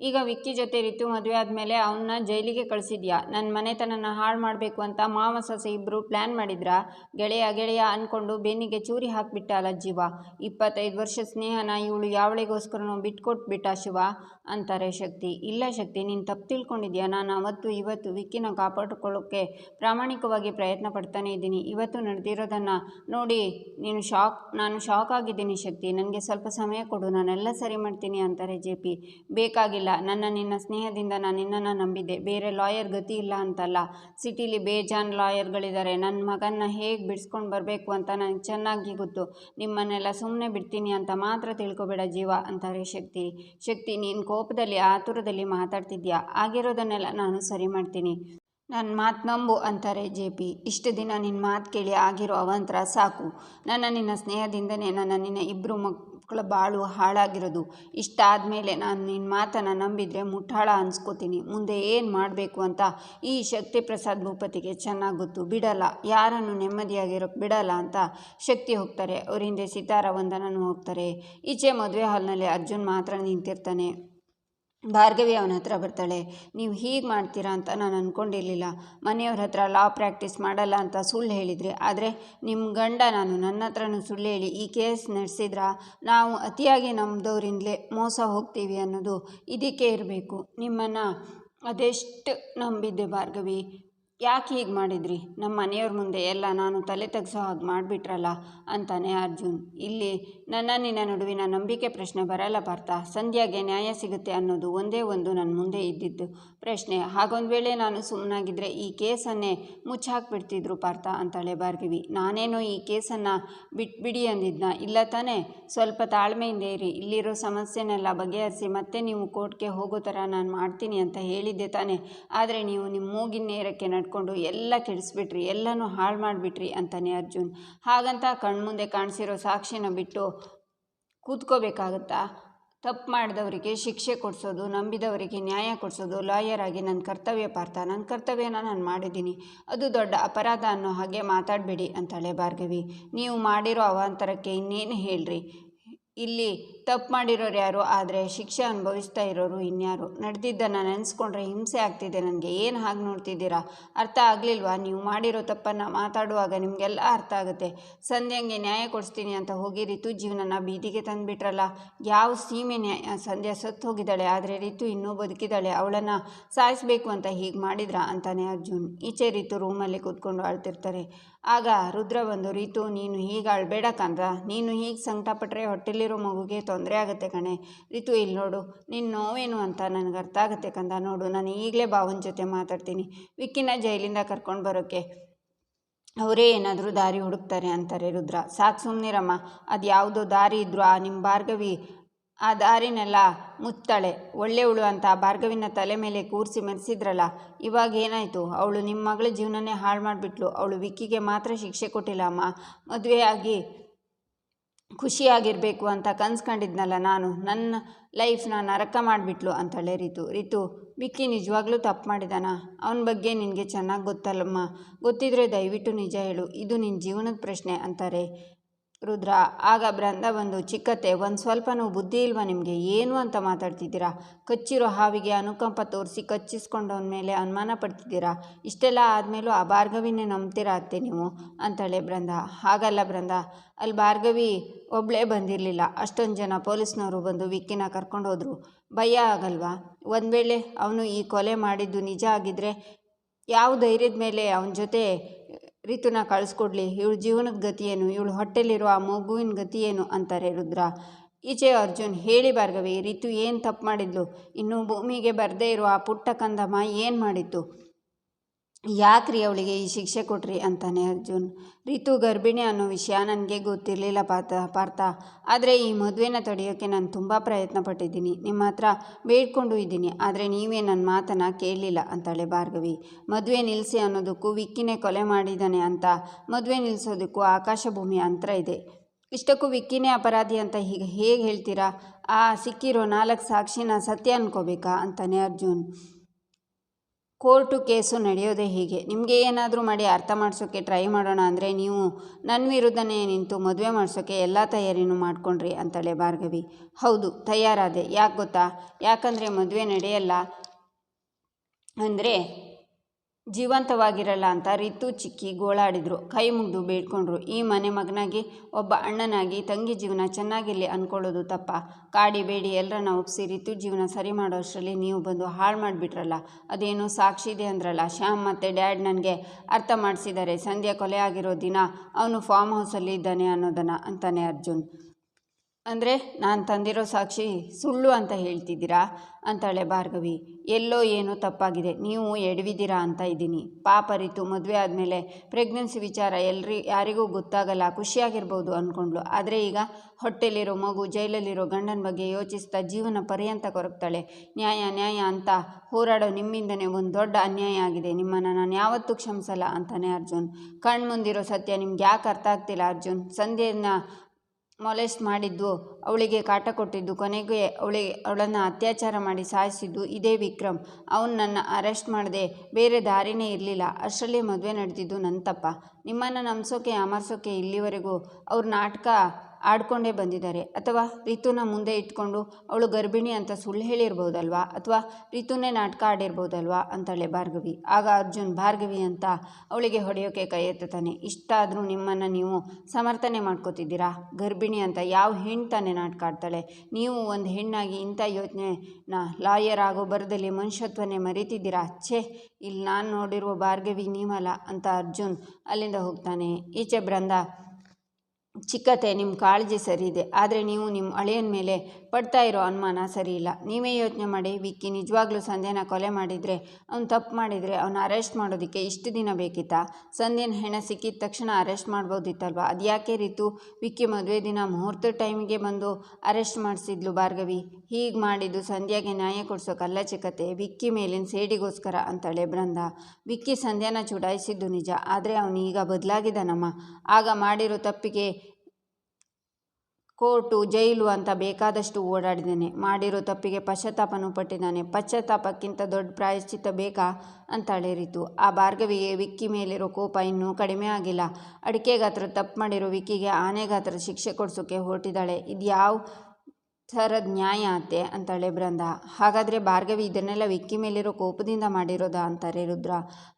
ಈಗ ವಿಕ್ಕಿ ಜೊತೆ ರಿತು ಮದುವೆ ಆದಮೇಲೆ ಅವನ್ನ ಜೈಲಿಗೆ ಕಳಿಸಿದ್ಯಾ? ನನ್ನ ಮನೆತನನ ಹಾಳು ಮಾಡಬೇಕು ಅಂತ ಮಾವ ಸೊಸೆ ಇಬ್ಬರು ಪ್ಲ್ಯಾನ್ ಮಾಡಿದ್ರಾ? ಗೆಳೆಯ ಗೆಳೆಯ ಅಂದ್ಕೊಂಡು ಬೆನ್ನಿಗೆ ಚೂರಿ ಹಾಕಿಬಿಟ್ಟ ಅಲ್ಲ ಜೀವ. ಇಪ್ಪತ್ತೈದು ವರ್ಷ ಸ್ನೇಹನ ಇವಳು ಯಾವಳಿಗೋಸ್ಕರನೂ ಬಿಟ್ಕೊಟ್ಬಿಟ್ಟ ಶಿವ ಅಂತಾರೆ ಶಕ್ತಿ. ಇಲ್ಲ ಶಕ್ತಿ, ನೀನು ತಪ್ಪು ತಿಳ್ಕೊಂಡಿದ್ಯಾ? ನಾನು ಅವತ್ತು ಇವತ್ತು ವಿಕ್ಕಿನ ಕಾಪಾಡಿಕೊಳ್ಳೋಕ್ಕೆ ಪ್ರಾಮಾಣಿಕವಾಗಿ ಪ್ರಯತ್ನ ಪಡ್ತಾನೆ ಇದ್ದೀನಿ. ಇವತ್ತು ನಡೆದಿರೋದನ್ನು ನೋಡಿ ನೀನು ಶಾಕ್, ನಾನು ಶಾಕ್ ಆಗಿದ್ದೀನಿ ಶಕ್ತಿ. ನನಗೆ ಸ್ವಲ್ಪ ಸಮಯ ಕೊಡು, ನಾನೆಲ್ಲ ಸರಿ ಮಾಡ್ತೀನಿ ಅಂತಾರೆ ಜೆ ಪಿ. ಬೇಕಾಗಿಲ್ಲ. ನನ್ನ ನಿನ್ನ ಸ್ನೇಹದಿಂದ ನಾನು ನಿನ್ನನ್ನು ನಂಬಿದ್ದೆ. ಬೇರೆ ಲಾಯರ್ ಗತಿ ಇಲ್ಲ ಅಂತಲ್ಲ. ಸಿಟಿಲಿ ಬೇಜಾನ್ ಲಾಯರ್ಗಳಿದ್ದಾರೆ. ನನ್ನ ಮಗನ್ನ ಹೇಗೆ ಬಿಡಿಸ್ಕೊಂಡು ಬರಬೇಕು ಅಂತ ನನಗೆ ಚೆನ್ನಾಗಿ ಗೊತ್ತು. ನಿಮ್ಮನ್ನೆಲ್ಲ ಸುಮ್ಮನೆ ಬಿಡ್ತೀನಿ ಅಂತ ಮಾತ್ರ ತಿಳ್ಕೊಬೇಡ ಜೀವ, ಅಂತಾರೆ ಶಕ್ತಿ. ಶಕ್ತಿ, ನೀನು ಕೋಪದಲ್ಲಿ, ಆತುರದಲ್ಲಿ ಮಾತಾಡ್ತಿದ್ಯಾ? ಆಗಿರೋದನ್ನೆಲ್ಲ ನಾನು ಸರಿ ಮಾಡ್ತೀನಿ. ನನ್ನ ಮಾತು ನಂಬು, ಅಂತಾರೆ ಜೆ ಪಿ. ಇಷ್ಟು ದಿನ ನಿನ್ನ ಮಾತು ಕೇಳಿ ಆಗಿರೋ ಅವಂತರ ಸಾಕು. ನನ್ನ ನಿನ್ನ ಸ್ನೇಹದಿಂದನೇ ನನ್ನ ನಿನ್ನ ಇಬ್ಬರು ಮಕ್ಕಳ ಬಾಳು ಹಾಳಾಗಿರೋದು. ಇಷ್ಟಾದಮೇಲೆ ನಾನು ನಿನ್ನ ಮಾತನ್ನು ನಂಬಿದರೆ ಮುಟ್ಟಾಳ ಅನ್ಸ್ಕೋತೀನಿ. ಮುಂದೆ ಏನು ಮಾಡಬೇಕು ಅಂತ ಈ ಶಕ್ತಿ ಪ್ರಸಾದ್ ಭೂಪತಿಗೆ ಚೆನ್ನಾಗಿ ಗೊತ್ತು. ಬಿಡಲ್ಲ. ಯಾರನ್ನು ನೆಮ್ಮದಿಯಾಗಿರೋಕ್ಕೆ ಬಿಡಲ್ಲ ಅಂತ ಶಕ್ತಿ ಹೋಗ್ತಾರೆ. ಅವರಿಂದ ಸಿತಾರ ವಂದನನು ಹೋಗ್ತಾರೆ. ಈಚೆ ಮದುವೆ ಹಾಲ್ನಲ್ಲಿ ಅರ್ಜುನ್ ಮಾತ್ರ ನಿಂತಿರ್ತಾನೆ. ಭಾರ್ಗವಿ ಅವನ ಹತ್ರ ಬರ್ತಾಳೆ, ನೀವು ಹೀಗೆ ಮಾಡ್ತೀರಾ ಅಂತ ನಾನು ಅಂದ್ಕೊಂಡಿರಲಿಲ್ಲ ಮನೆಯವ್ರ ಹತ್ರ ಲಾ ಪ್ರಾಕ್ಟೀಸ್ ಮಾಡಲ್ಲ ಅಂತ ಸುಳ್ಳು ಹೇಳಿದ್ರಿ, ಆದರೆ ನಿಮ್ಮ ಗಂಡ ನಾನು ನನ್ನ ಹತ್ರನೂ ಸುಳ್ಳು ಹೇಳಿ ಈ ಕೇಸ್ ನಡೆಸಿದ್ರ? ನಾವು ಅತಿಯಾಗಿ ನಮ್ಮದವರಿಂದಲೇ ಮೋಸ ಹೋಗ್ತೀವಿ ಅನ್ನೋದು ಇದಕ್ಕೆ ಇರಬೇಕು. ನಿಮ್ಮನ್ನು ಅದೆಷ್ಟು ನಂಬಿದ್ದೆ ಭಾರ್ಗವಿ? ಯಾಕೆ ಹೀಗೆ ಮಾಡಿದ್ರಿ? ನಮ್ಮ ಮನೆಯವ್ರ ಮುಂದೆ ಎಲ್ಲ ನಾನು ತಲೆ ತೆಗ್ಸೋ ಹಾಗೆ ಮಾಡಿಬಿಟ್ರಲ್ಲ ಅಂತಾನೆ ಅರ್ಜುನ್. ಇಲ್ಲಿ ನನ್ನ ನಿನ್ನ ನಡುವಿನ ನಂಬಿಕೆ ಪ್ರಶ್ನೆ ಬರಲ್ಲ ಪಾರ್ಥ. ಸಂಧ್ಯಾಗೆ ನ್ಯಾಯ ಸಿಗುತ್ತೆ ಅನ್ನೋದು ಒಂದೇ ಒಂದು ನನ್ನ ಮುಂದೆ ಇದ್ದಿದ್ದು. ಪ್ರಶ್ನೆ, ಹಾಗೊಂದು ವೇಳೆ ನಾನು ಸುಮ್ಮನಾಗಿದ್ದರೆ ಈ ಕೇಸನ್ನೇ ಮುಚ್ಚಾಕ್ಬಿಡ್ತಿದ್ರು ಪಾರ್ಥ ಅಂತಾಳೆ ಭಾರ್ಗವಿ. ನಾನೇನೋ ಈ ಕೇಸನ್ನು ಬಿಟ್ಬಿಡಿ ಅಂದಿದ್ನ. ಇಲ್ಲ ತಾನೇ? ಸ್ವಲ್ಪ ತಾಳ್ಮೆಯಿಂದ ಇರಿ. ಇಲ್ಲಿರೋ ಸಮಸ್ಯೆನೆಲ್ಲ ಬಗೆಹರಿಸಿ ಮತ್ತೆ ನೀವು ಕೋರ್ಟ್ಗೆ ಹೋಗೋ ಥರ ನಾನು ಮಾಡ್ತೀನಿ ಅಂತ ಹೇಳಿದ್ದೆ ತಾನೇ. ಆದರೆ ನೀವು ನಿಮ್ಮ ಮೂಗಿನ ನೇರಕ್ಕೆ ನಡ್ಕೊಂಡು ಎಲ್ಲ ಕೆಡಿಸ್ಬಿಟ್ರಿ. ಎಲ್ಲನೂ ಹಾಳು ಮಾಡಿಬಿಟ್ರಿ ಅಂತಾನೆ ಅರ್ಜುನ್. ಹಾಗಂತ ಕಣ್ಮುಂದೆ ಕಾಣಿಸಿರೋ ಸಾಕ್ಷಿನ ಬಿಟ್ಟು ಕೂತ್ಕೋಬೇಕಾಗತ್ತಾ? ತಪ್ಪು ಮಾಡಿದವರಿಗೆ ಶಿಕ್ಷೆ ಕೊಡಿಸೋದು, ನಂಬಿದವರಿಗೆ ನ್ಯಾಯ ಕೊಡಿಸೋದು, ಲಾಯರ್ ಆಗಿ ನನ್ನ ಕರ್ತವ್ಯ ಪಾರ್ಥ, ನನ್ನ ಕರ್ತವ್ಯನ ನಾನು ಮಾಡಿದ್ದೀನಿ. ಅದು ದೊಡ್ಡ ಅಪರಾಧ ಅನ್ನೋ ಹಾಗೆ ಮಾತಾಡಬೇಡಿ ಅಂತಾಳೆ ಭಾರ್ಗವಿ. ನೀವು ಮಾಡಿರೋ ಅವಾಂತರಕ್ಕೆ ಇನ್ನೇನು ಹೇಳ್ರಿ? ಇಲ್ಲಿ ತಪ್ಪು ಮಾಡಿರೋರು ಯಾರು? ಆದರೆ ಶಿಕ್ಷೆ ಅನುಭವಿಸ್ತಾ ಇರೋರು ಇನ್ಯಾರು? ನಡೆದಿದ್ದನ್ನು ನೆನೆಸ್ಕೊಂಡ್ರೆ ಹಿಂಸೆ ಆಗ್ತಿದೆ ನನಗೆ. ಏನು ಹಾಗೆ ನೋಡ್ತಿದ್ದೀರಾ? ಅರ್ಥ ಆಗಲಿಲ್ವಾ? ನೀವು ಮಾಡಿರೋ ತಪ್ಪನ್ನು ಮಾತಾಡುವಾಗ ನಿಮಗೆಲ್ಲ ಅರ್ಥ ಆಗುತ್ತೆ. ಸಂಧ್ಯಂಗೆ ನ್ಯಾಯ ಕೊಡಿಸ್ತೀನಿ ಅಂತ ಹೋಗಿ ರಿತು ಜೀವನನ ಬೀದಿಗೆ ತಂದುಬಿಟ್ರಲ್ಲ. ಯಾವ ಸೀಮೆ ನ್ಯಾಯ ಸಂಧ್ಯಾ ಸತ್ತು ಹೋಗಿದ್ದಾಳೆ, ಆದರೆ ರಿತು ಇನ್ನೂ ಬದುಕಿದ್ದಾಳೆ. ಅವಳನ್ನು ಸಾಯಿಸಬೇಕು ಅಂತ ಹೀಗೆ ಮಾಡಿದ್ರ? ಅಂತಾನೆ ಅರ್ಜುನ್. ಈಚೆ ರಿತು ರೂಮಲ್ಲಿ ಕೂತ್ಕೊಂಡು ಅಳ್ತಿರ್ತಾರೆ. ಆಗ ರುದ್ರ ಬಂದು, ರೀತು, ನೀನು ಹೀಗೆ ಅಳ್ಬೇಡ ಕಂದ ನೀನು ಹೀಗೆ ಸಂಕಟಪಟ್ಟರೆ ಹೊಟ್ಟೆಲಿರೋ ಮಗುಗೆ ತೊಂದರೆ ಆಗುತ್ತೆ ಕಣೆ. ರೀತು ಇಲ್ಲಿ ನೋಡು. ನಿನ್ನ ನೋವೇನು ಅಂತ ನನಗೆ ಅರ್ಥ ಆಗುತ್ತೆ ಕಂದ ನೋಡು, ನಾನು ಈಗಲೇ ಭಾವನ ಜೊತೆ ಮಾತಾಡ್ತೀನಿ. ವಿಕ್ಕಿನ ಜೈಲಿಂದ ಕರ್ಕೊಂಡು ಬರೋಕ್ಕೆ ಅವರೇ ಏನಾದರೂ ದಾರಿ ಹುಡುಕ್ತಾರೆ ಅಂತಾರೆ ರುದ್ರ. ಸಾಕು ಸುಮ್ಮನಿರಮ್ಮ ಅದು ಯಾವುದೋ ದಾರಿ ಇದ್ದರೂ ಆ ನಿಮ್ಮ ಭಾರ್ಗವಿ ಆ ದಾರಿನೆಲ್ಲ ಮುತ್ತಳೆ. ಒಳ್ಳೆಯವಳು ಅಂತ ಭಾರ್ಗವಿನ ತಲೆ ಮೇಲೆ ಕೂರಿಸಿ ಮೆರೆಸಿದ್ರಲ್ಲ, ಇವಾಗ ಏನಾಯಿತು? ಅವಳು ನಿಮ್ಮ ಮಗಳ ಜೀವನನೇ ಹಾಳು ಮಾಡಿಬಿಟ್ಲು. ಅವಳು ವಿಕ್ಕಿಗೆ ಮಾತ್ರ ಶಿಕ್ಷೆ ಕೊಟ್ಟಿಲ್ಲ, ಅಮ್ಮ. ಮದುವೆಯಾಗಿ ಖುಷಿಯಾಗಿರಬೇಕು ಅಂತ ಕನ್ಸ್ಕೊಂಡಿದ್ನಲ್ಲ ನಾನು. ನನ್ನ ಲೈಫ್ನ ನರಕ ಮಾಡಿಬಿಟ್ಲು ಅಂತಾಳೆ ರಿತು. ರಿತು, ವಿಕ್ಕಿ ನಿಜವಾಗ್ಲೂ ತಪ್ಪು ಮಾಡಿದಾನ? ಅವನ ಬಗ್ಗೆ ನಿನಗೆ ಚೆನ್ನಾಗಿ ಗೊತ್ತಲ್ಲಮ್ಮ? ಗೊತ್ತಿದ್ರೆ ದಯವಿಟ್ಟು ನಿಜ ಹೇಳು. ಇದು ನಿನ್ನ ಜೀವನದ ಪ್ರಶ್ನೆ ಅಂತಾರೆ. ರುದ್ರ, ಆಗ ಬೃಂದ ಬಂದು, ಚಿಕ್ಕತ್ತೆ, ಒಂದು ಸ್ವಲ್ಪನೂ ಬುದ್ಧಿ ಇಲ್ವಾ ನಿಮಗೆ? ಏನು ಅಂತ ಮಾತಾಡ್ತಿದ್ದೀರಾ? ಕಚ್ಚಿರೋ ಹಾವಿಗೆ ಅನುಕಂಪ ತೋರಿಸಿ ಕಚ್ಚಿಸ್ಕೊಂಡವನ ಮೇಲೆ ಅನುಮಾನ ಪಡ್ತಿದ್ದೀರಾ? ಇಷ್ಟೆಲ್ಲ ಆದಮೇಲೂ ಆ ಭಾರ್ಗವಿನೇ ನಂಬ್ತೀರಾ ಅತ್ತೆ ನೀವು? ಅಂತಾಳೆ ಬೃಂದ ಹಾಗಲ್ಲ ಬೃಂದ ಅಲ್ಲಿ ಭಾರ್ಗವಿ ಒಬ್ಬಳೇ ಬಂದಿರಲಿಲ್ಲ. ಅಷ್ಟೊಂದು ಜನ ಪೊಲೀಸ್ನವರು ಬಂದು ವಿಕ್ಕಿನ ಕರ್ಕೊಂಡು ಹೋದರು. ಭಯ ಆಗಲ್ವಾ? ಒಂದು ವೇಳೆ ಅವನು ಈ ಕೊಲೆ ಮಾಡಿದ್ದು ನಿಜ ಆಗಿದ್ದರೆ ಯಾವ ಧೈರ್ಯದ ಮೇಲೆ ಅವನ ಜೊತೆ ರಿತುನ ಕಳಿಸ್ಕೊಡ್ಲಿ, ಇವಳ ಜೀವನದ ಗತಿಯೇನು, ಇವಳು ಹೊಟ್ಟೆಲಿರೋ ಆ ಮಗುವಿನ ಗತಿಯೇನು ಅಂತಾರೆ ರುದ್ರ. ಈಚೆ ಅರ್ಜುನ್, ಹೇಳಿ ಭಾರ್ಗವಿ, ರಿತು ಏನು ತಪ್ಪು ಮಾಡಿದ್ಲು? ಇನ್ನು ಭೂಮಿಗೆ ಬರದೇ ಇರುವ ಆ ಪುಟ್ಟ ಕಂದಮ್ಮ ಏನು ಮಾಡಿತ್ತು ಯಾಕ್ರಿ ಅವಳಿಗೆ ಈ ಶಿಕ್ಷೆ ಕೊಟ್ರಿ ಅಂತಾನೆ ಅರ್ಜುನ್. ರಿತು ಗರ್ಭಿಣಿ ಅನ್ನೋ ವಿಷಯ ನನಗೆ ಗೊತ್ತಿರಲಿಲ್ಲ ಪಾತ, ಪಾರ್ಥ. ಆದರೆ ಈ ಮದುವೆನ ತಡೆಯೋಕ್ಕೆ ನಾನು ತುಂಬ ಪ್ರಯತ್ನ ಪಟ್ಟಿದ್ದೀನಿ ನಿಮ್ಮ ಹತ್ರ ಬೇಡ್ಕೊಂಡು ಇದ್ದೀನಿ. ಆದರೆ ನೀವೇ ನನ್ನ ಮಾತನ್ನು ಕೇಳಲಿಲ್ಲ ಅಂತಾಳೆ ಭಾರ್ಗವಿ. ಮದುವೆ ನಿಲ್ಲಿಸಿ ಅನ್ನೋದಕ್ಕೂ ವಿಕ್ಕಿನೇ ಕೊಲೆ ಮಾಡಿದ್ದಾನೆ ಅಂತ. ಮದುವೆ ನಿಲ್ಲಿಸೋದಕ್ಕೂ ಆಕಾಶ ಭೂಮಿ ಅಂತರ ಇದೆ. ಇಷ್ಟಕ್ಕೂ ವಿಕ್ಕಿನೇ ಅಪರಾಧಿ ಅಂತ ಹೀಗೆ ಹೇಗೆ ಹೇಳ್ತೀರಾ? ಆ ಸಿಕ್ಕಿರೋ ನಾಲ್ಕು ಸಾಕ್ಷಿನ ಸತ್ಯ ಅನ್ಕೋಬೇಕಾ? ಅಂತಾನೆ ಅರ್ಜುನ್. ಕೋರ್ಟು ಕೇಸು ನಡೆಯೋದೇ ಹೀಗೆ. ನಿಮಗೆ ಏನಾದರೂ ಮಾಡಿ ಅರ್ಥ ಮಾಡಿಸೋಕ್ಕೆ ಟ್ರೈ ಮಾಡೋಣ ಅಂದರೆ ನೀವು ನನ್ನ ವಿರುದ್ಧನೇ ನಿಂತು ಮದುವೆ ಮಾಡಿಸೋಕ್ಕೆ ಎಲ್ಲ ತಯಾರಿನೂ ಮಾಡ್ಕೊಂಡ್ರಿ ಅಂತಾಳೆ ಭಾರ್ಗವಿ. ಹೌದು, ತಯಾರಾದೆ. ಯಾಕೆ ಗೊತ್ತಾ? ಯಾಕಂದರೆ ಮದುವೆ ನಡೆಯಲ್ಲ ಅಂದರೆ ಜೀವಂತವಾಗಿರಲ್ಲ ಅಂತ ರಿತು ಚಿಕ್ಕಿ ಗೋಳಾಡಿದ್ರು. ಕೈ ಮುಗಿದು ಬೇಡ್ಕೊಂಡ್ರು ಈ ಮನೆ ಮಗನಾಗಿ ಒಬ್ಬ ಅಣ್ಣನಾಗಿ ತಂಗಿ ಜೀವನ ಚೆನ್ನಾಗಿರಲಿ ಅಂದ್ಕೊಳ್ಳೋದು ತಪ್ಪ. ಕಾಡಿ ಬೇಡಿ ಎಲ್ಲರನ್ನ ಒಪ್ಪಿಸಿ ರಿತು ಜೀವನ ಸರಿ ಮಾಡೋಷ್ಟರಲ್ಲಿ ನೀವು ಬಂದು ಹಾಳು ಮಾಡಿಬಿಟ್ರಲ್ಲ. ಅದೇನು ಸಾಕ್ಷಿ ಇದೆ ಅಂದ್ರಲ್ಲ. ಶ್ಯಾಮ್ ಮತ್ತು ಡ್ಯಾಡ್ ನನಗೆ ಅರ್ಥ ಮಾಡಿಸಿದ್ದಾರೆ. ಸಂಧ್ಯಾ ಕೊಲೆ ಆಗಿರೋ ದಿನ ಅವನು ಫಾರ್ಮ್ ಹೌಸಲ್ಲಿ ಇದ್ದಾನೆ ಅನ್ನೋದನ್ನು ಅಂತಾನೆ ಅರ್ಜುನ್. ಅಂದರೆ ನಾನು ತಂದಿರೋ ಸಾಕ್ಷಿ ಸುಳ್ಳು ಅಂತ ಹೇಳ್ತಿದ್ದೀರಾ? ಅಂತಾಳೆ ಭಾರ್ಗವಿ. ಎಲ್ಲೋ ಏನೋ ತಪ್ಪಾಗಿದೆ. ನೀವು ಎಡವಿದ್ದೀರಾ ಅಂತ ಇದ್ದೀನಿ. ಪಾಪ ರೀತು, ಮದುವೆ ಆದಮೇಲೆ ಪ್ರೆಗ್ನೆನ್ಸಿ ವಿಚಾರ ಎಲ್ರಿ, ಯಾರಿಗೂ ಗೊತ್ತಾಗಲ್ಲ. ಖುಷಿಯಾಗಿರ್ಬೋದು ಅಂದ್ಕೊಂಡ್ಳು ಆದರೆ ಈಗ ಹೊಟ್ಟೆಲಿರೋ ಮಗು, ಜೈಲಲ್ಲಿರೋ ಗಂಡನ ಬಗ್ಗೆ ಯೋಚಿಸ್ತಾ ಜೀವನ ಪರ್ಯಂತ ಕೊರಗ್ತಾಳೆ. ನ್ಯಾಯ ನ್ಯಾಯ ಅಂತ ಹೋರಾಡೋ ನಿಮ್ಮಿಂದನೇ ಒಂದು ದೊಡ್ಡ ಅನ್ಯಾಯ ಆಗಿದೆ. ನಿಮ್ಮನ್ನು ನಾನು ಯಾವತ್ತೂ ಕ್ಷಮಿಸಲ್ಲ ಅಂತಾನೆ ಅರ್ಜುನ್. ಕಣ್ಮುಂದಿರೋ ಸತ್ಯ ನಿಮ್ಗೆ ಯಾಕೆ ಅರ್ಥ ಆಗ್ತಿಲ್ಲ ಅರ್ಜುನ್? ಸಂಧ್ಯೆಯನ್ನು ಮೊಲೆಸ್ಟ್ ಮಾಡಿದ್ದು, ಅವಳಿಗೆ ಕಾಟ ಕೊಟ್ಟಿದ್ದು, ಕೊನೆಗೆ ಅವಳಿಗೆ ಅವಳನ್ನು ಅತ್ಯಾಚಾರ ಮಾಡಿ ಸಾಯಿಸಿದ್ದು ಇದೇ ವಿಕ್ರಮ್. ಅವನು ನನ್ನ ಅರೆಸ್ಟ್ ಮಾಡದೆ, ಬೇರೆ ದಾರಿನೇ ಇರಲಿಲ್ಲ. ಅಷ್ಟರಲ್ಲಿ ಮದುವೆ ನಡೆದಿದ್ದು ನನ್ನ ತಪ್ಪ ನಿಮ್ಮನ್ನು ನಂಬಿಸೋಕೆ, ಅಮರ್ಸೋಕೆ ಇಲ್ಲಿವರೆಗೂ ಅವ್ರ ನಾಟಕ ಆಡ್ಕೊಂಡೇ ಬಂದಿದ್ದಾರೆ. ಅಥವಾ ರಿತುನ ಮುಂದೆ ಇಟ್ಕೊಂಡು ಅವಳು ಗರ್ಭಿಣಿ ಅಂತ ಸುಳ್ಳು ಹೇಳಿರ್ಬೋದಲ್ವಾ? ಅಥವಾ ರಿತುನೇ ನಾಟಕ ಆಡಿರ್ಬೋದಲ್ವಾ? ಅಂತಾಳೆ ಭಾರ್ಗವಿ. ಆಗ ಅರ್ಜುನ್, ಭಾರ್ಗವಿ ಅಂತ ಅವಳಿಗೆ ಹೊಡೆಯೋಕೆ ಕೈ ಎತ್ತುತ್ತಾನೆ. ಇಷ್ಟಾದರೂ ನಿಮ್ಮನ್ನು ನೀವು ಸಮರ್ಥನೆ ಮಾಡ್ಕೋತಿದ್ದೀರಾ? ಗರ್ಭಿಣಿ ಅಂತ ಯಾವ ಹೆಣ್ಣು ತಾನೇ ನಾಟಕ ಆಡ್ತಾಳೆ? ನೀವು ಒಂದು ಹೆಣ್ಣಾಗಿ ಇಂಥ ಯೋಚನೆನ ಲಾಯರ್ ಆಗೋ ಬರದಲ್ಲಿ ಮನುಷ್ಯತ್ವನೇ ಮರಿತಿದ್ದೀರಾ? ಛೇ ಇಲ್ಲಿ ನಾನು ನೋಡಿರುವ ಭಾರ್ಗವಿ ನೀವಲ್ಲ ಅಂತ ಅರ್ಜುನ್ ಅಲ್ಲಿಂದ ಹೋಗ್ತಾನೆ. ಈಚೆ ಬೃಂದ ಚಿಕ್ಕತೆ ನಿಮ್ಮ ಕಾಳಜಿ ಸರಿ ಇದೆ ಆದರೆ ನೀವು ನಿಮ್ಮ ಅಳಿಯನ ಮೇಲೆ ಪಡ್ತಾ ಇರೋ ಅನುಮಾನ ಸರಿ ಇಲ್ಲ. ನೀವೇ ಯೋಚನೆ ಮಾಡಿ, ವಿಕ್ಕಿ ನಿಜವಾಗ್ಲೂ ಸಂಧ್ಯಾನ ಕೊಲೆ ಮಾಡಿದರೆ, ಅವ್ನು ತಪ್ಪು ಮಾಡಿದರೆ ಅವನ್ನ ಅರೆಸ್ಟ್ ಮಾಡೋದಕ್ಕೆ ಇಷ್ಟು ದಿನ ಬೇಕಿತ್ತಾ? ಸಂಧ್ಯನ ಹೆಣ ಸಿಕ್ಕಿದ ತಕ್ಷಣ ಅರೆಸ್ಟ್ ಮಾಡ್ಬೋದಿತ್ತಲ್ವ? ಅದು ಯಾಕೆ ರೀತು? ವಿಕ್ಕಿ ಮದುವೆ ದಿನ ಮುಹೂರ್ತ ಟೈಮಿಗೆ ಬಂದು ಅರೆಸ್ಟ್ ಮಾಡಿಸಿದ್ಲು ಭಾರ್ಗವಿ. ಹೀಗೆ ಮಾಡಿದ್ದು ಸಂಧ್ಯಾಗೆ ನ್ಯಾಯ ಕೊಡಿಸೋ ಕಲ್ಲಚಿಕತೆ, ವಿಕ್ಕಿ ಮೇಲಿನ ಸೇಡಿಗೋಸ್ಕರ ಅಂತಳೆ ಬೃಂದ. ವಿಕ್ಕಿ ಸಂಧ್ಯಾನ ಚುಡಾಯಿಸಿದ್ದು ನಿಜ, ಆದರೆ ಅವನು ಈಗ ಬದಲಾಗಿದ್ದಾನಮ್ಮ. ಆಗ ಮಾಡಿರೋ ತಪ್ಪಿಗೆ ಕೋರ್ಟು ಜೈಲು ಅಂತ ಬೇಕಾದಷ್ಟು ಓಡಾಡಿದ್ದೇನೆ. ಮಾಡಿರೋ ತಪ್ಪಿಗೆ ಪಶ್ಚಾತ್ತಾಪನೂ ಪಟ್ಟಿದ್ದಾನೆ. ಪಶ್ಚಾತ್ತಾಪಕ್ಕಿಂತ ದೊಡ್ಡ ಪ್ರಾಯಶ್ಚಿತ್ತ ಬೇಕಾ ಅಂತಳೆರಿತು ಆ ಭಾರ್ಗವಿಗೆ ವಿಕ್ಕಿ ಮೇಲಿರೋ ಕೋಪ ಇನ್ನೂ ಕಡಿಮೆ ಆಗಿಲ್ಲ. ಅಡಿಕೆ ಗಾತ್ರ ತಪ್ಪು ಮಾಡಿರೋ ವಿಕ್ಕಿಗೆ ಆನೆ ಗಾತ್ರ ಶಿಕ್ಷೆ ಕೊಡಿಸೋಕೆ ಹೊರಟಿದ್ದಾಳೆ. ಇದು ಯಾವ ಥರದ ನ್ಯಾಯ ಅಂತೆ ಅಂತಾಳೆ ಬೃಂದ. ಹಾಗಾದರೆ ಭಾರ್ಗವಿ ಇದನ್ನೆಲ್ಲ ವಿಕ್ಕಿ ಮೇಲಿರೋ ಕೋಪದಿಂದ ಮಾಡಿರೋದಾ ಅಂತಾರೆ ರುದ್ರ.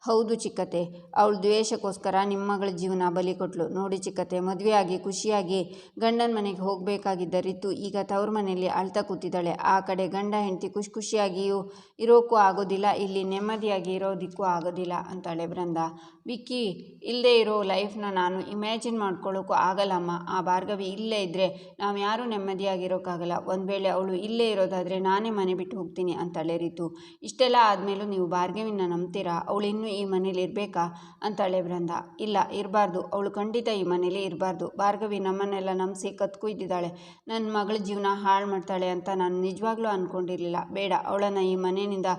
ಹೌದು ಚಿಕ್ಕತೆ ಅವಳು ದ್ವೇಷಕ್ಕೋಸ್ಕರ ನಿಮ್ಮ ಮಗಳ ಜೀವನ ಬಲಿ ಕೊಟ್ಲು. ನೋಡಿ ಚಿಕ್ಕತೆ ಮದುವೆಯಾಗಿ, ಖುಷಿಯಾಗಿ ಗಂಡನ ಮನೆಗೆ ಹೋಗಬೇಕಾಗಿದ್ದ ರಿತು ಈಗ ತವ್ರ ಮನೆಯಲ್ಲಿ ಅಳ್ತಾ ಕೂತಿದ್ದಾಳೆ. ಆ ಕಡೆ ಗಂಡ ಹೆಂಡತಿ ಖುಷಿ ಖುಷಿಯಾಗಿಯೂ ಇರೋಕ್ಕೂ ಆಗೋದಿಲ್ಲ, ಇಲ್ಲಿ ನೆಮ್ಮದಿಯಾಗಿ ಇರೋದಿಕ್ಕೂ ಆಗೋದಿಲ್ಲ ಅಂತಾಳೆ ಬೃಂದ. ವಿಕ್ಕಿ ಇಲ್ಲದೆ ಇರೋ ಲೈಫ್ನ ನಾನು ಇಮ್ಯಾಜಿನ್ ಮಾಡ್ಕೊಳ್ಳೋಕ್ಕೂ ಆಗಲ್ಲಮ್ಮ ಆ ಭಾರ್ಗವಿ ಇಲ್ಲೇ ಇದ್ದರೆ ನಾವು ಯಾರೂ ನೆಮ್ಮದಿಯಾಗಿರೋಕ್ಕಾಗಲ್ಲ ಒಂದು ವೇಳೆ ಅವಳು ಇಲ್ಲೇ ಇರೋದಾದರೆ ನಾನೇ ಮನೆ ಬಿಟ್ಟು ಹೋಗ್ತೀನಿ ಅಂತಾಳೆ ರೀತು ಇಷ್ಟೆಲ್ಲ ಆದಮೇಲೂ ನೀವು ಭಾರ್ಗವಿನ ನಂಬ್ತೀರಾ? ಅವಳು ಇನ್ನೂ ಈ ಮನೇಲಿ ಇರಬೇಕಾ? ಅಂತಾಳೆ ಬೃಂದ ಇಲ್ಲ, ಇರಬಾರ್ದು. ಅವಳು ಖಂಡಿತ ಈ ಮನೇಲಿ ಇರಬಾರ್ದು. ಭಾರ್ಗವಿ ನಮ್ಮನ್ನೆಲ್ಲ ನಂಬಿಸಿ ಕತ್ಕೊಯ್ದಿದ್ದಾಳೆ ನನ್ನ ಮಗಳ ಜೀವನ ಹಾಳು ಮಾಡ್ತಾಳೆ ಅಂತ ನಾನು ನಿಜವಾಗ್ಲೂ ಅಂದ್ಕೊಂಡಿರಲಿಲ್ಲ ಬೇಡ, ಅವಳನ್ನು ಈ ಮನೆಯಿಂದ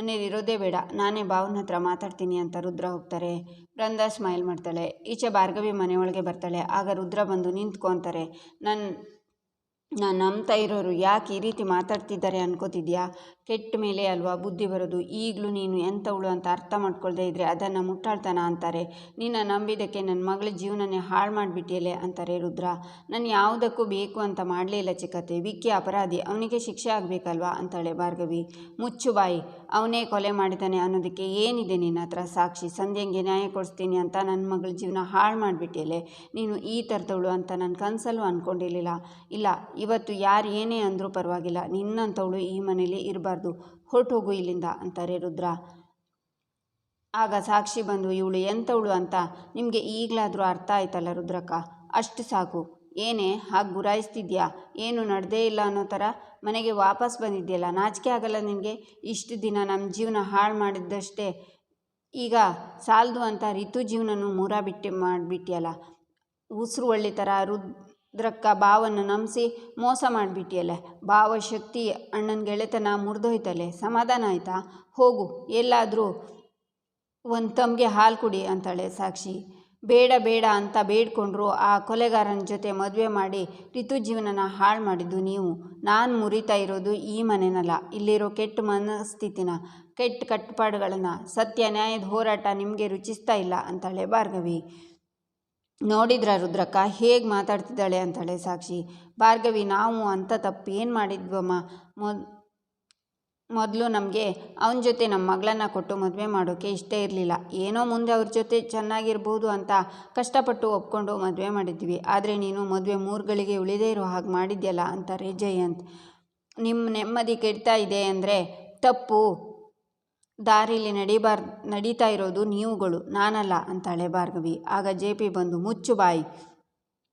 ಮನೇಲಿ ಇರೋದೇ ಬೇಡ. ನಾನೇ ಭಾವನ ಹತ್ರ ಮಾತಾಡ್ತೀನಿ ಅಂತ ರುದ್ರ ಹೋಗ್ತಾರೆ. ಬೃಂದ ಸ್ಮೈಲ್ ಮಾಡ್ತಾಳೆ. ಈಚೆ ಭಾರ್ಗವಿ ಮನೆಯೊಳಗೆ ಬರ್ತಾಳೆ. ಆಗ ರುದ್ರ ಬಂದು ನಿಂತ್ಕೊಂತಾರೆ ನನ್ನ ನಾನು ನಂಬ್ತಾ ಇರೋರು ಯಾಕೆ ಈ ರೀತಿ ಮಾತಾಡ್ತಿದ್ದಾರೆ ಅನ್ಕೋತಿದ್ಯಾ? ಕೆಟ್ಟ ಮೇಲೆ ಅಲ್ವಾ ಬುದ್ಧಿ ಬರೋದು? ಈಗಲೂ ನೀನು ಎಂಥವಳು ಅಂತ ಅರ್ಥ ಮಾಡ್ಕೊಳ್ದೇ ಇದ್ದರೆ ಅದನ್ನು ಮುಟ್ಟಾಳ್ತನ ಅಂತಾರೆ. ನಿನ್ನ ನಂಬಿದ್ದಕ್ಕೆ ನನ್ನ ಮಗಳ ಜೀವನನೇ ಹಾಳು ಮಾಡಿಬಿಟ್ಟಿಯಲೆ ಅಂತಾರೆ ರುದ್ರ. ನಾನು ಯಾವುದಕ್ಕೂ ಬೇಕು ಅಂತ ಮಾಡಲೇ ಇಲ್ಲ ಚಿಕ್ಕತೆ ವಿಕ್ಕಿ ಅಪರಾಧಿ. ಅವನಿಗೆ ಶಿಕ್ಷೆ ಆಗಬೇಕಲ್ವಾ? ಅಂತಾಳೆ ಭಾರ್ಗವಿ. ಮುಚ್ಚು ಬಾಯಿ. ಅವನೇ ಕೊಲೆ ಮಾಡಿದ್ದಾನೆ ಅನ್ನೋದಕ್ಕೆ ಏನಿದೆ ನಿನ್ನ ಹತ್ರ ಸಾಕ್ಷಿ? ಸಂಧ್ಯಂಗೆ ನ್ಯಾಯ ಕೊಡಿಸ್ತೀನಿ ಅಂತ ನನ್ನ ಮಗಳ ಜೀವನ ಹಾಳು ಮಾಡಿಬಿಟ್ಟಿಯಲೆ ನೀನು ಈ ಥರದವಳು ಅಂತ ನನ್ನ ಕನಸಲ್ಲೂ ಅಂದ್ಕೊಂಡಿರಲಿಲ್ಲ ಇಲ್ಲ, ಇವತ್ತು ಯಾರು ಏನೇ ಅಂದರೂ ಪರವಾಗಿಲ್ಲ. ನಿನ್ನಂಥವಳು ಈ ಮನೇಲಿ ಇರಬಾರ್ದು. ಹೊರಟು ಹೋಗು ಇಲ್ಲಿಂದ ಅಂತಾರೆ ರುದ್ರ. ಆಗ ಸಾಕ್ಷಿ ಬಂದು, ಇವಳು ಎಂಥವಳು ಅಂತ ನಿಮಗೆ ಈಗಲಾದರೂ ಅರ್ಥ ಆಯ್ತಲ್ಲ ರುದ್ರಕ್ಕ? ಅಷ್ಟು ಸಾಕು. ಏನೇ, ಹಾಗೆ ಗುರಾಯಿಸ್ತಿದ್ಯಾ? ಏನು ನಡೆದೇ ಇಲ್ಲ ಅನ್ನೋ ಥರ ಮನೆಗೆ ವಾಪಸ್ ಬಂದಿದ್ಯಲ್ಲ? ನಾಚಿಕೆ ಆಗಲ್ಲ ನಿನಗೆ? ಇಷ್ಟು ದಿನ ನಮ್ಮ ಜೀವನ ಹಾಳು ಮಾಡಿದ್ದಷ್ಟೇ. ಈಗ ಸಾಲದು ಅಂತ ಋತು ಜೀವನನೂ ಮೂರ ಬಿಟ್ಟು ಮಾಡಿಬಿಟ್ಟಿಯಲ್ಲ ಉಸಿರು ಒಳ್ಳೆ ಥರ ರುದ್ರಕ್ಕ ಬಾವನ್ನು ನಂಬಿಸಿ ಮೋಸ ಮಾಡಿಬಿಟ್ಟಿಯಲ್ಲ. ಬಾವ ಶಕ್ತಿ ಅಣ್ಣನ ಗೆಳೆತನ ಮುರಿದೋಯ್ತಲೆ ಸಮಾಧಾನ ಆಯಿತಾ? ಹೋಗು, ಎಲ್ಲಾದರೂ ಒಂದು ತಮಗೆ ಹಾಲು ಕುಡಿ ಅಂತಾಳೆ ಸಾಕ್ಷಿ. ಬೇಡ ಬೇಡ ಅಂತ ಬೇಡ್ಕೊಂಡ್ರು ಆ ಕೊಲೆಗಾರನ ಜೊತೆ ಮದುವೆ ಮಾಡಿ ಋತು ಜೀವನನ ಹಾಳು ಮಾಡಿದ್ದು ನೀವು. ನಾನು ಮುರಿತಾ ಇರೋದು ಈ ಮನೆನಲ್ಲ. ಇಲ್ಲಿರೋ ಕೆಟ್ಟ ಮನಸ್ಥಿತಿನ, ಕೆಟ್ಟ ಕಟ್ಟುಪಾಡುಗಳನ್ನು ಸತ್ಯ ನ್ಯಾಯದ ಹೋರಾಟ ನಿಮಗೆ ರುಚಿಸ್ತಾ ಇಲ್ಲ ಅಂತಾಳೆ ಭಾರ್ಗವಿ. ನೋಡಿದ್ರ ರುದ್ರಕ್ಕ? ಹೇಗೆ ಮಾತಾಡ್ತಿದ್ದಾಳೆ ಅಂತಾಳೆ ಸಾಕ್ಷಿ. ಭಾರ್ಗವಿ, ನಾವು ಅಂತ ಏನು ಮಾಡಿದ್ವಮ್ಮ? ಮೊದ್, ಮೊದಲು ನಮಗೆ ಅವನ ಜೊತೆ ನಮ್ಮ ಮಗಳನ್ನ ಕೊಟ್ಟು ಮದುವೆ ಮಾಡೋಕ್ಕೆ ಇಷ್ಟ ಇರಲಿಲ್ಲ. ಏನೋ ಮುಂದೆ ಅವ್ರ ಜೊತೆ ಚೆನ್ನಾಗಿರ್ಬೋದು ಅಂತ ಕಷ್ಟಪಟ್ಟು ಒಪ್ಕೊಂಡು ಮದುವೆ ಮಾಡಿದ್ವಿ. ಆದರೆ ನೀನು ಮದುವೆ ಮೂರುಗಳಿಗೆ ಉಳಿದೇ ಇರೋ ಹಾಗೆ ಮಾಡಿದ್ಯಲ್ಲ ಅಂತಾರೆ ಜಯಂತ್. ನಿಮ್ಮ ನೆಮ್ಮದಿ ಕೆಡ್ತಾ ಇದೆ ಅಂದರೆ ತಪ್ಪು. ದಾರಿಲಿ ನಡಿಬಾರ್, ನಡೀತಾ ಇರೋದು ನೀವುಗಳು, ನಾನಲ್ಲ ಅಂತಾಳೆ ಭಾರ್ಗವಿ. ಆಗ ಜೆ ಪಿ ಬಂದು, ಮುಚ್ಚು ಬಾಯಿ.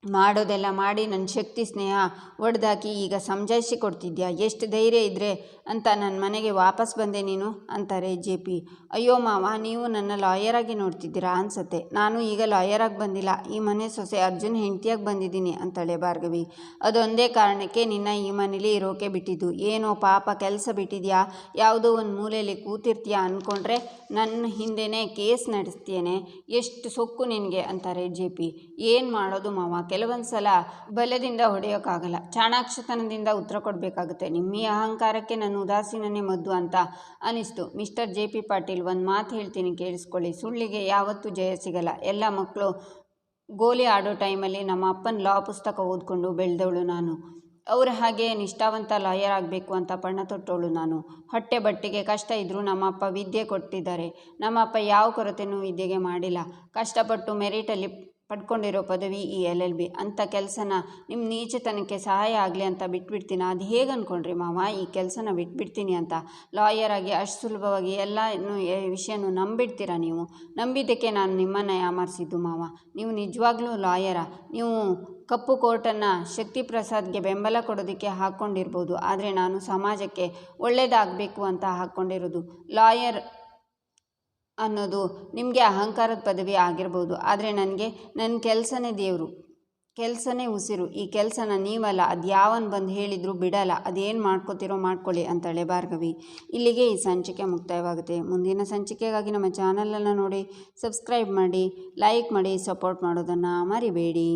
ಮಾಡೋದೆಲ್ಲ ಮಾಡಿ ನನ್ನ ಶಕ್ತಿ, ಸ್ನೇಹ. ಒಡೆದಾಕಿ ಈಗ ಸಮಜಾಯಿಸಿ ಕೊಡ್ತಿದ್ಯಾ? ಎಷ್ಟು ಧೈರ್ಯ ಇದ್ದರೆ ಅಂತ ನನ್ನ ಮನೆಗೆ ವಾಪಸ್ ಬಂದೆ ನೀನು? ಅಂತಾರೆ ಜೆ ಪಿ. ಅಯ್ಯೋ ಮಾವ, ನೀವು ನನ್ನ ಲಾಯರಾಗಿ ನೋಡ್ತಿದ್ದೀರಾ ಅನ್ಸತ್ತೆ. ನಾನು ಈಗ ಲಾಯರಾಗಿ ಬಂದಿಲ್ಲ. ಈ ಮನೆ ಸೊಸೆ ಅರ್ಜುನ್ ಹೆಂಡತಿಯಾಗಿ ಬಂದಿದ್ದೀನಿ, ಅಂತಾಳೆ ಭಾರ್ಗವಿ. ಅದೊಂದೇ ಕಾರಣಕ್ಕೆ ನಿನ್ನ ಈ ಮನೇಲಿ ಇರೋಕೆ ಬಿಟ್ಟಿದ್ದು. ಏನೋ ಪಾಪ ಕೆಲಸ ಬಿಟ್ಟಿದ್ಯಾ? ಯಾವುದೋ ಒಂದು ಮೂಲೆಯಲ್ಲಿ ಕೂತಿರ್ತೀಯಾ ಅಂದ್ಕೊಂಡ್ರೆ ನನ್ನ ಹಿಂದೆನೇ ಕೇಸ್ ನಡೆಸ್ತೇನೆ ಎಷ್ಟು ಸೊಕ್ಕು ನಿನಗೆ? ಅಂತಾರೆ ಜೆ ಪಿ. ಏನು ಮಾಡೋದು ಮಾವ? ಕೆಲವೊಂದು ಸಲ ಬಲದಿಂದ ಹೊಡೆಯೋಕ್ಕಾಗಲ್ಲ ಚಾಣಾಕ್ಷತನದಿಂದ ಉತ್ತರ ಕೊಡಬೇಕಾಗುತ್ತೆ. ನಿಮ್ಮ ಅಹಂಕಾರಕ್ಕೆ ನನ್ನ ಉದಾಸೀನನೇ ಮದ್ದು ಅಂತ ಅನಿಸ್ತು. ಮಿಸ್ಟರ್ ಜೆ ಪಿ ಪಾಟೀಲ್ ಒಂದು ಮಾತು ಹೇಳ್ತೀನಿ ಕೇಳಿಸ್ಕೊಳ್ಳಿ. ಸುಳ್ಳಿಗೆ ಯಾವತ್ತೂ ಜಯ ಸಿಗಲ್ಲ. ಎಲ್ಲ ಮಕ್ಕಳು ಗೋಲಿ ಆಡೋ ಟೈಮಲ್ಲಿ ನಮ್ಮ ಅಪ್ಪನ ಲಾ ಪುಸ್ತಕ ಓದ್ಕೊಂಡು ಬೆಳೆದವಳು ನಾನು. ಅವರ ಹಾಗೆ ನಿಷ್ಠಾವಂತ ಲಾಯರ್ ಆಗಬೇಕು ಅಂತ ಪಣ ತೊಟ್ಟವಳು ನಾನು. ಹೊಟ್ಟೆ ಬಟ್ಟೆಗೆ ಕಷ್ಟ ಇದ್ದರೂ ನಮ್ಮಪ್ಪ ವಿದ್ಯೆ ಕೊಟ್ಟಿದ್ದಾರೆ. ನಮ್ಮಪ್ಪ ಯಾವ ಕೊರತೆನೂ ವಿದ್ಯೆಗೆ ಮಾಡಿಲ್ಲ. ಕಷ್ಟಪಟ್ಟು ಮೆರಿಟಲ್ಲಿ ಪಡ್ಕೊಂಡಿರೋ ಪದವಿ ಈ ಎಲ್ ಎಲ್ ಬಿ ಅಂಥ ಕೆಲಸನ ನಿಮ್ಮ ನೀಚತನಕ್ಕೆ ಸಹಾಯ ಆಗಲಿ ಅಂತ ಬಿಟ್ಬಿಡ್ತೀನಿ? ಅದು ಹೇಗೆ ಅಂದ್ಕೊಂಡ್ರಿ ಮಾವ? ಈ ಕೆಲಸನ ಬಿಟ್ಬಿಡ್ತೀನಿ ಅಂತ ಲಾಯರ್ ಆಗಿ ಅಷ್ಟು ಸುಲಭವಾಗಿ ಎಲ್ಲ ವಿಷಯನೂ ನಂಬಿಡ್ತೀರಾ ನೀವು? ನಂಬಿದ್ದಕ್ಕೆ ನಾನು ನಿಮ್ಮನ್ನು ಯಾಮಾರಿಸಿದ್ದು ಮಾವ? ನೀವು ನಿಜವಾಗ್ಲೂ ಲಾಯರ? ನೀವು ಕಪ್ಪು ಕೋರ್ಟನ್ನು ಶಕ್ತಿ ಪ್ರಸಾದ್ಗೆ ಬೆಂಬಲ ಕೊಡೋದಕ್ಕೆ ಹಾಕ್ಕೊಂಡಿರ್ಬೋದು ಆದರೆ ನಾನು ಸಮಾಜಕ್ಕೆ ಒಳ್ಳೆಯದಾಗಬೇಕು ಅಂತ ಹಾಕ್ಕೊಂಡಿರೋದು ಲಾಯರ್ ಅನ್ನೋದು ನಿಮಗೆ ಅಹಂಕಾರದ ಪದವಿ ಆಗಿರ್ಬೋದು. ಆದರೆ ನನಗೆ ನನ್ನ ಕೆಲಸನೇ ದೇವರು. ಕೆಲಸನೇ ಉಸಿರು. ಈ ಕೆಲಸನ ನೀವಲ್ಲ, ಅದು ಯಾವನ್ ಬಂದು ಹೇಳಿದ್ರು ಬಿಡಲ್ಲ. ಅದೇನು ಮಾಡ್ಕೋತಿರೋ ಮಾಡ್ಕೊಳ್ಳಿ ಅಂತಾಳೆ ಭಾರ್ಗವಿ. ಇಲ್ಲಿಗೆ ಈ ಸಂಚಿಕೆ ಮುಕ್ತಾಯವಾಗುತ್ತೆ. ಮುಂದಿನ ಸಂಚಿಕೆಗಾಗಿ ನಮ್ಮ ಚಾನಲನ್ನು ನೋಡಿ ಸಬ್ಸ್ಕ್ರೈಬ್ ಮಾಡಿ ಲೈಕ್ ಮಾಡಿ ಸಪೋರ್ಟ್ ಮಾಡೋದನ್ನು ಮರಿಬೇಡಿ.